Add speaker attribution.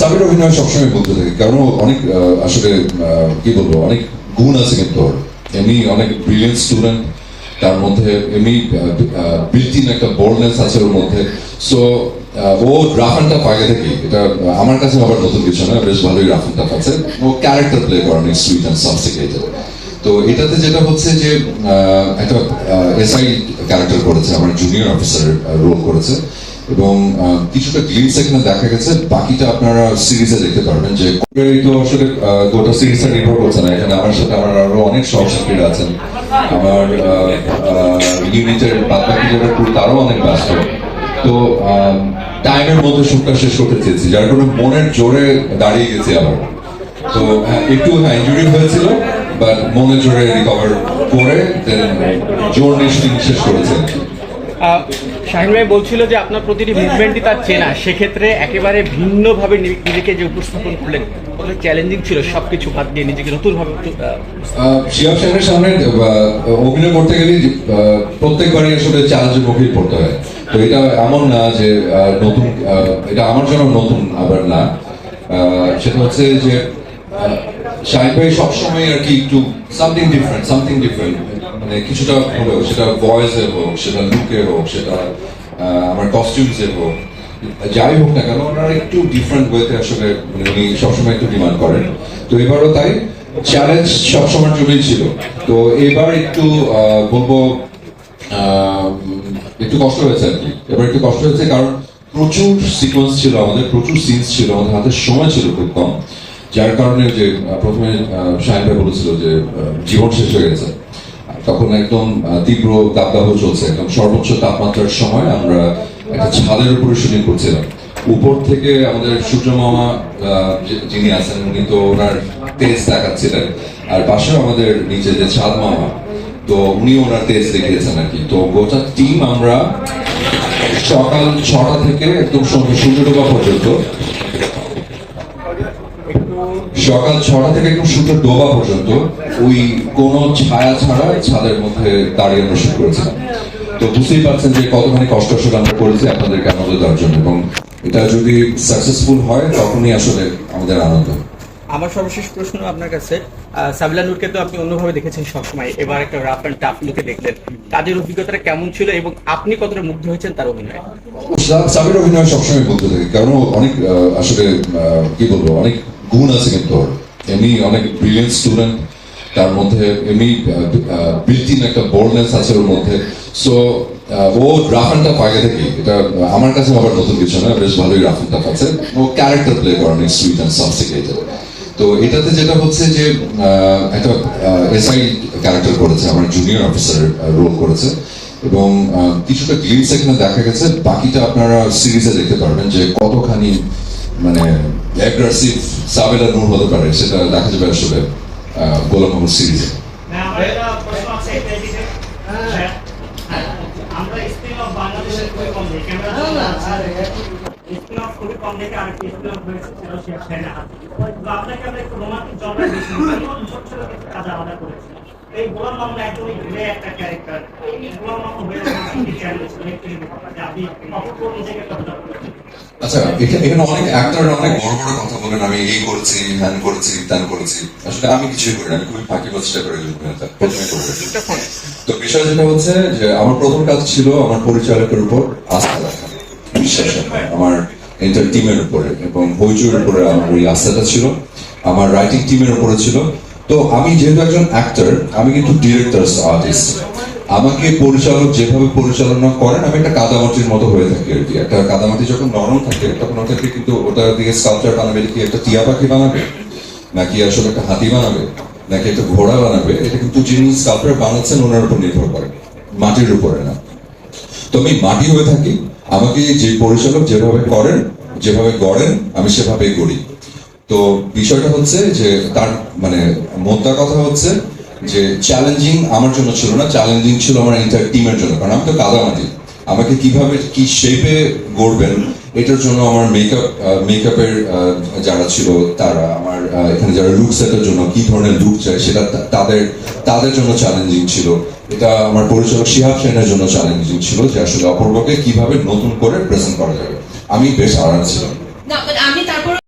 Speaker 1: সাবির অভিনয় সবসময় বলতে থাকি কারণ অনেক আসলে কি বলব, অনেক গুণ আছে কিন্তু ওর। এমনি অনেক ব্রিলিয়েন্ট স্টুডেন্ট তার মধ্যে এমনি বিল্টিন একটা বোল্ডনেস আছে ওর মধ্যে। সো ও রাফানটা আগে থেকে এটা আমার কাছে আবার নতুন কিছু না, বেশ ভালোই রাফানটা পাচ্ছে। ও ক্যারেক্টার প্লে করে অনেক সুইট অ্যান্ড সফিস্টিকেটেড তো এটাতে যেটা হচ্ছে যে একটা এসআই ক্যারেক্টার করেছে, আমার জুনিয়র অফিসার রোল করেছে। এবং কিছুটা গ্লিমস এখানে দেখা গেছে। বাকিটা আপনারা সিরিজে দেখতে পারবেন যে তো আসলে গোটা সিরিজটা নির্ভর করছে না। এখানে আমার সাথে আমার আরও অনেক সহশিল্পীরা আছেন। আমার ইউনিটের বাদ বাকি যারা তারাও অনেক ব্যস্ত। তো টাইমের মধ্যে শুটটা শেষ করতে চেয়েছি। যার কারণে মনের জোরে দাঁড়িয়ে গেছি আবার। তো হ্যাঁ, একটু হ্যাঁ ইঞ্জুরি হয়েছিল বাট মনে জোরে রিকভার করে জোর নিশ্চিত শেষ করেছে
Speaker 2: শাহিন ভাই বলছিল যে আপনার প্রতিটি মুভমেন্টই তার চেনা। সেক্ষেত্রে একেবারে ভিন্নভাবে নিজেকে যে উপস্থাপন করলেন, কতটা চ্যালেঞ্জিং ছিল সবকিছু বাদ দিয়ে নিজেকে নতুনভাবে
Speaker 1: শিহাব সাহেবের সামনে অভিনয় করতে গেলে প্রত্যেকবারই আসলে চ্যালেঞ্জের মুখেই পড়তে হয়। তো এটা এমন না যে নতুন এটা আমার জন্য নতুন আবার না। সেটা হচ্ছে যে শাহিদ ভাই সবসময় আর কি একটু সামথিং ডিফারেন্ট সামথিং ডিফারেন্ট মানে কিছুটা হলেও, সেটা ভয়েসের হোক, সেটা লুকের হোক, সেটা আমার কস্টিউমসের হোক, যাই হোক না কেন, ওনারা একটু ডিফারেন্ট ওয়েতে আসলে মানে উনি সবসময় একটু ডিমান্ড করেন। তো এবারও তাই চ্যালেঞ্জ সবসময় জন্যই ছিল। তো এবার একটু বলব একটু কষ্ট হয়েছে আর কি। এবার একটু কষ্ট হয়েছে কারণ প্রচুর সিকোয়েন্স ছিল আমাদের, প্রচুর সিনস ছিল, আমাদের হাতে সময় ছিল খুব কম। যার কারণে যে প্রথমে ভাই বলেছিল যে জীবন শেষ হয়ে গেছে। তখন একদম তীব্র তাপদাহ চলছে, একদম সর্বোচ্চ তাপমাত্রার সময় আমরা একটা ছাদের উপরে শুটিং করছিলাম। উপর থেকে আমাদের সূর্য মামা যিনি আছেন, উনি তো ওনার তেজ দেখাচ্ছিলেন। আর পাশেও আমাদের নিচে যে ছাদ মামা, তো উনি ওনার তেজ দেখিয়েছেন আর কি। তো গোটা টিম আমরা সকাল ছটা থেকে একদম সন্ধ্যে, সূর্য ডোবা পর্যন্ত সকাল ছটা থেকে একদম সূর্য ডোবা পর্যন্ত ওই কোনো ছায়া ছাড়া ছাদের মধ্যে দাঁড়িয়ে আমরা করেছিলাম তো বুঝতেই পারছেন যে কতখানি কষ্ট আসলে আমরা করেছি আপনাদেরকে আনন্দ দেওয়ার জন্য এবং এটা যদি সাকসেসফুল হয় তখনই আসলে আমাদের আনন্দ।
Speaker 2: আমার সর্বশেষ প্রশ্ন আপনার কাছে। সাবিলা নূরকে তো আপনি অন্যভাবে দেখেছেন সবসময়। এবার একটা রাফ অ্যান্ড টাফ লুকে দেখলেন। কাজের অভিজ্ঞতাটা কেমন ছিল এবং আপনি কতটা মুগ্ধ হয়েছেন তার অভিনয়?
Speaker 1: সাবির অভিনয় সবসময় বলতে থাকি। কারণ অনেক আসলে কি বলব অনেক গুণ আছে কিন্তু এমনি অনেক ব্রিলিয়েন্ট স্টুডেন্ট তার মধ্যে এমনি বিল্টিন একটা বোল্ডনেস আছে ওর মধ্যে। সো ও রাফানটা আগে থেকে এটা আমার কাছে আবার নতুন কিছু না, বেশ ভালোই রাফানটা আছে ও ক্যারেক্টার প্লে করে অনেক সুইট অ্যান্ড সফিস্টিকেটেড তো এটাতে যেটা হচ্ছে যে একটা এসআই ক্যারেক্টার করেছে, আমার জুনিয়র অফিসার রোল করেছে। এবং কিছুটা গ্লিমস এখানে দেখা গেছে। বাকিটা আপনারা সিরিজে দেখতে পারবেন যে কতখানি মানে অ্যাগ্রেসিভ সাবেলা নূর হতে পারে সেটা দেখা যাবে আসলে গোলাম মোহাম্মদ সিরিজে
Speaker 3: হ্যাঁ। হ্যাঁ, আপনাকে আমরা একটু রোমান্টিক বেশি ছোট ছোট কাজ আলাদা করেছি এই গোলাম মামলা একটা ক্যারেক্টার এই গোলাম মামলা হয়ে
Speaker 1: আচ্ছা আমি তো বিষয় যেটা আমার প্রথম কাজ ছিল আমার পরিচালকের উপর আস্থা রাখা, বিশ্বাস আমার এন্টার টিমের উপরে, এবং হইচুর উপরে আমার ওই আস্থাটা ছিল, আমার রাইটিং টিমের উপরে ছিল। তো আমি যেহেতু একজন অ্যাক্টর আমি কিন্তু ডিরেক্টর আর্টিস্ট আমাকে পরিচালক যেভাবে পরিচালনা করেন, আমি একটা কাদামাটির মতো হয়ে থাকি আর কি। একটা কাদামাটি যখন নরম থাকে, তখন ওটাকে কিন্তু ওটা দিয়ে স্কাল্পচার বানাবে কি একটা টিয়া পাখি বানাবে? নাকি আসলে একটা হাতি বানাবে? নাকি একটা ঘোড়া বানাবে? এটা কিন্তু যিনি স্কাল্পচার বানাচ্ছেন, ওনার উপর নির্ভর করে। মাটির উপরে না। তো আমি মাটি হয়ে থাকি, আমাকে যে পরিচালক যেভাবে করেন, যেভাবে গড়েন, আমি সেভাবেই করি তো বিষয়টা হচ্ছে যে তার মানে মোদ্দা কথা হচ্ছে যে চ্যালেঞ্জিং আমার জন্য ছিল না চ্যালেঞ্জিং ছিল আমার এন্টার টিমের জন্য। কারণ আমি তো কাদামাটি আমাকে কীভাবে, কি শেপে গড়বেন, এটার জন্য আমার মেকআপ মেকআপের যারা ছিল তারা, আমার এখানে যারা লুক সেটের জন্য কি ধরনের লুক চাই সেটা তাদের তাদের জন্য চ্যালেঞ্জিং ছিল। এটা আমার পরিচালক শিহাব সেনের জন্য চ্যালেঞ্জিং ছিল যে আসলে অপূর্বকে কীভাবে নতুন করে প্রেজেন্ট করা যাবে। আমি বেশ আরাম ছিলাম।